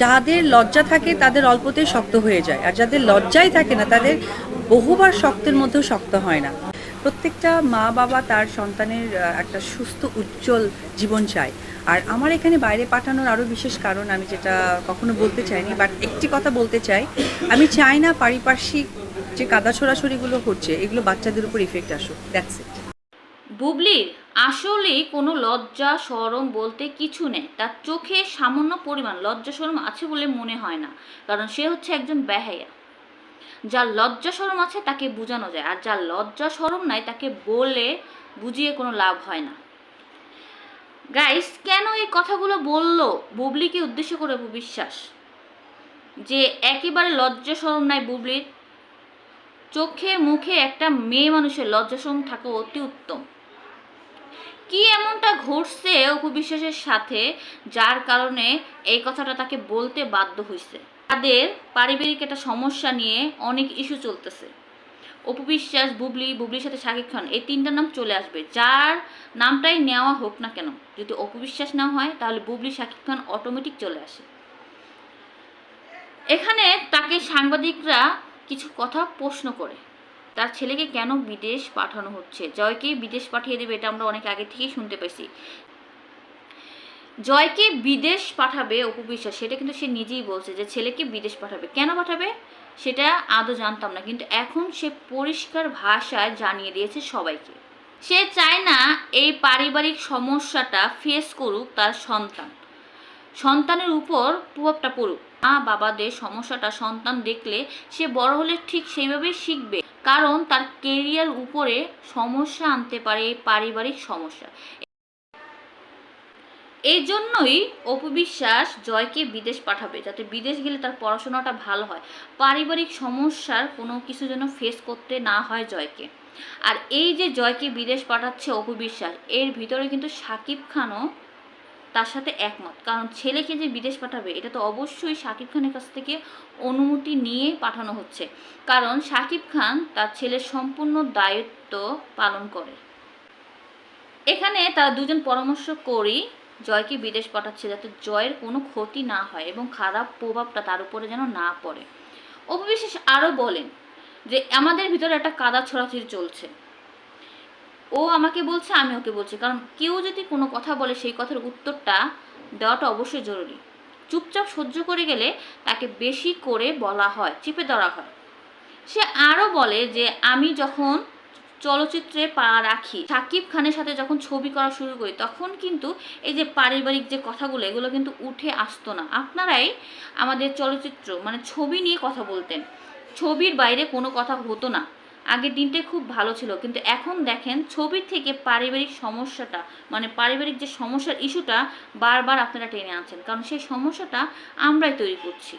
যাদের লজ্জা থাকে তাদের অল্পতেই শক্ত হয়ে যায়, আর যাদের লজ্জাই থাকে না তাদের বহুবার শক্তের মধ্যেও শক্ত হয় না। প্রত্যেকটা মা বাবা তার সন্তানের একটা সুস্থ, উজ্জ্বল জীবন চায়। আর আমার এখানে বাইরে পাঠানোর আরও বিশেষ কারণ আমি যেটা কখনো বলতে চাইনি বাট একটি কথা বলতে চাই। আমি চাই না পারিপার্শ্বিক যে কাদা ছোড়াছড়িগুলো হচ্ছে, এগুলো বাচ্চাদের উপর ইফেক্ট আসুক দ্যাটস ইট বুবলির আসলেই কোনো লজ্জা, সরম বলতে কিছু নেই। তার চোখে সামান্য পরিমাণ লজ্জা, সরম আছে বলে মনে হয় না, কারণ সে হচ্ছে একজন বেহাইয়া যার লজ্জা, সরম আছে তাকে বোঝানো যায়, আর যার লজ্জা, সরম নাই তাকে বলে বুঝিয়ে কোনো লাভ হয় না। গাইস কেন এই কথাগুলো বলল বুবলিকে উদ্দেশ্য করে বিশ্বাস? যে একেবারে লজ্জা, সরম নাই বুবলির। চোখে, মুখে একটা মেয়ে মানুষের লজ্জা, সরম থাকা অতি উত্তম। কি এমনটা ঘটছে অপু বিশ্বাসের সাথে যার কারণে এই কথাটা তাকে বলতে বাধ্য হয়েছে তাদের পারিবারিক একটা সমস্যা নিয়ে অনেক ইস্যু চলতেছে। অপু বিশ্বাস, বুবলি, বুবলির সাথে শাকিব খান, এই তিনটা নাম চলে আসবে। যার নামটাই নেওয়া হোক না কেন, যদি অপু বিশ্বাস না হয়, তাহলে বুবলি, শাকিব খান অটোমেটিক চলে আসে। এখানে তাকে সাংবাদিকরা কিছু কথা প্রশ্ন করে। তার ছেলেকে কেন বিদেশ পাঠানো হচ্ছে? জয়কে বিদেশ পাঠিয়ে দেবে এটা আমরা অনেক আগে থেকেই শুনতে পেয়েছি। জয়কে বিদেশ পাঠাবে অপু বিশ্বাস, সেটা কিন্তু সে নিজেই বলছে যে ছেলেকে বিদেশ পাঠাবে। কেন পাঠাবে? সেটা আদৌ জানতাম না, কিন্তু এখন সে পরিষ্কার ভাষায় জানিয়ে দিয়েছে সবাইকে। সে চায় না এই পারিবারিক সমস্যাটা ফেস করুক তার সন্তান। সন্তানের উপর প্রভাবটা পড়ুক। মা বাবাদের সমস্যাটা সন্তান দেখলে সে বড় হলে ঠিক সেইভাবেই শিখবে। কারণ তার কেরিয়ার উপরে সমস্যা আনতে পারে পারিবারিক সমস্যা। এই জন্যই অপবিশ্বাস জয়কে বিদেশ পাঠাবে যাতে বিদেশ গেলে তার পড়াশোনাটা ভালো হয়। পারিবারিক সমস্যার কোনো কিছু যেন ফেস করতে না হয় জয়কে। আর এই যে জয়কে বিদেশ পাঠাচ্ছে অপবিশ্বাস এর ভিতরে কিন্তু সাকিব খানও তার সাথে একমত। কারণ ছেলেকে যে বিদেশ পাঠাবে, এটা তো অবশ্যই শাকিব খানের কাছ থেকে অনুমতি নিয়ে পাঠানো হচ্ছে। কারণ শাকিব খান তার ছেলের সম্পূর্ণ দায়িত্ব পালন করে। এখানে তারা দুজন পরামর্শ করেই জয়কে বিদেশ পাঠাচ্ছে যাতে জয়ের কোনো ক্ষতি না হয় এবং খারাপ প্রভাবটা তার উপরে যেন না পড়ে। অপবিশ্বাস আরও বলেন যে, আমাদের ভিতরে একটা কাদা ছড়াছড়ি চলছে। ও আমাকে বলছে, আমি ওকে বলছি। কারণ কেউ যদি কোনো কথা বলে, সেই কথার উত্তরটা দেওয়াটা অবশ্যই জরুরি। চুপচাপ সহ্য করে গেলে তাকে বেশি করে বলা হয়, চিপে ধরা হয়। সে আরও বলে যে, আমি যখন চলচ্চিত্রে পা রাখি, সাকিব খানের সাথে যখন ছবি করা শুরু করি, তখন কিন্তু এই যে পারিবারিক যে কথাগুলো, এগুলো কিন্তু উঠে আসতো না। আপনারাই আমাদের চলচ্চিত্র মানে ছবি নিয়ে কথা বলতেন। ছবির বাইরে কোনো কথা হতো না। আগের দিনটাই খুব ভালো ছিল। কিন্তু এখন দেখেন ছবির থেকে পারিবারিক সমস্যাটা মানে পারিবারিক যে সমস্যার ইস্যুটা বারবার আপনারা টেনে আনছেন। কারণ সেই সমস্যাটা আমরাই তৈরি করছি।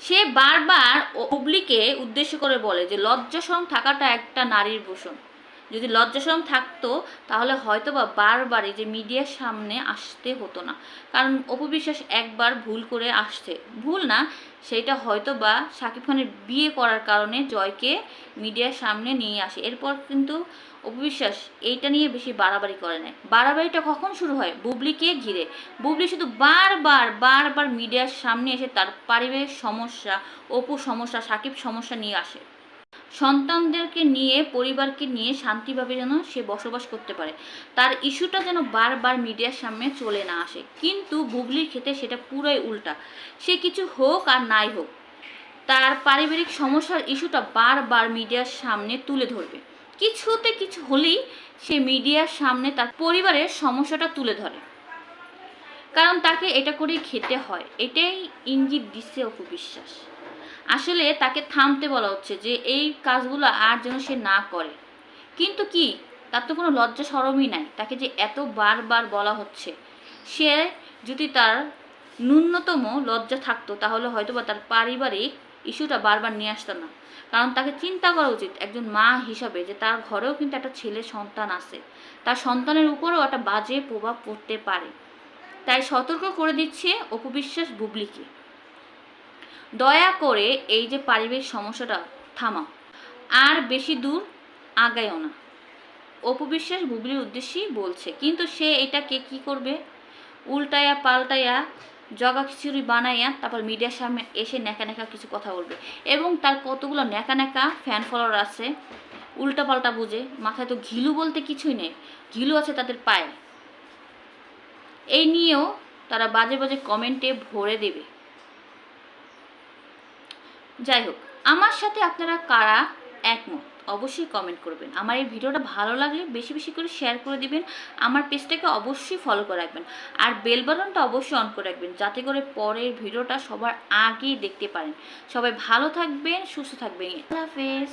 সে বারবার অবলিকে উদ্দেশ্য করে বলে যে লজ্জাসরম থাকাটা একটা নারীর ভূষণ। যদি লজ্জাসরম থাকতো, তাহলে হয়তো বা বারবার এই যে মিডিয়ার সামনে আসতে হতো না। কারণ অপবিশ্বাস একবার ভুল করে আসছে। ভুল না সেইটা হয়তো বা শাকিব খানের বিয়ে করার কারণে জয়কে মিডিয়ার সামনে নিয়ে আসে। এরপর কিন্তু অপবিশ্বাস এইটা নিয়ে বেশি বাড়াবাড়ি করে নেয়। বাড়াবাড়িটা কখন শুরু হয়? বুবলিকে ঘিরে। বুবলি শুধু বারবার বারবার মিডিয়ার সামনে এসে তার পারিবারিক সমস্যা অপু সমস্যা সাকিব সমস্যা নিয়ে আসে। সন্তানদেরকে নিয়ে, পরিবারকে নিয়ে শান্তিভাবে যেন সে বসবাস করতে পারে। তার ইস্যুটা যেন বারবার মিডিয়ার সামনে চলে না আসে। কিন্তু বুবলির ক্ষেত্রে সেটা পুরোই উল্টা। সে কিছু হোক আর নাই হোক, তার পারিবারিক সমস্যার ইস্যুটা বারবার মিডিয়ার সামনে তুলে ধরবে। কিছুতে কিছু হলেই সে মিডিয়ার সামনে তার পরিবারের সমস্যাটা তুলে ধরে। কারণ তাকে এটা করেই খেতে হয়। এটাই ইঙ্গিত দিচ্ছে অপু বিশ্বাস। আসলে তাকে থামতে বলা হচ্ছে যে এই কাজগুলো আর যেন সে না করে। কিন্তু কি? তার তো কোনো লজ্জা সরমই নাই। তাকে যে এত বারবার বলা হচ্ছে, সে যদি তার ন্যূনতম লজ্জা থাকতো, তাহলে হয়তো বা তার পারিবারিক ইস্যুটা বারবার নিয়ে আসতো না। কারণ তাকে চিন্তা করা উচিত একজন মা হিসাবে যে তার ঘরেও কিন্তু একটা ছেলে সন্তান আছে। তার সন্তানের উপরেও একটা বাজে প্রভাব পড়তে পারে। তাই সতর্ক করে দিচ্ছে অপবিশ্বাস বুবলিকে। দয়া করে এই যে পারিবারিক সমস্যাটা থামাও। আর বেশি দূর আগায়ও না। অপবিশ্বাস বুবলির উদ্দেশ্যেই বলছে, কিন্তু সে এটাকে কি করবে? উল্টায়া পাল্টায়া জগা খিচুড়ি বানাইয়া তারপর মিডিয়ার সামনে এসে ন্যাকা ন্যাকা কিছু কথা বলবে। এবং তার কতগুলো ন্যাকা ন্যাকা ফ্যান ফলোয়ার আছে উল্টাপাল্টা বুঝে, মাথায় তো ঘিলু বলতে কিছুই নেই। ঘিলু আছে তাদের পায়ে। এই নিয়েও তারা বাজে বাজে কমেন্টে ভরে দেবে। যাই হোক আমার সাথে আপনারা কারা একমত? অবশ্যই কমেন্ট করবেন। আমার এই ভিডিওটা ভালো লাগলে বেশি বেশি করে শেয়ার করে দিবেন। আমার পেজটাকে অবশ্যই ফলো করে রাখবেন। আর বেল অবশ্যই অন করে রাখবেন, যাতে করে পরের ভিডিওটা সবার আগেই দেখতে পারেন। সবাই ভালো থাকবেন, সুস্থ থাকবেন। আল্লাহ হাফেজ।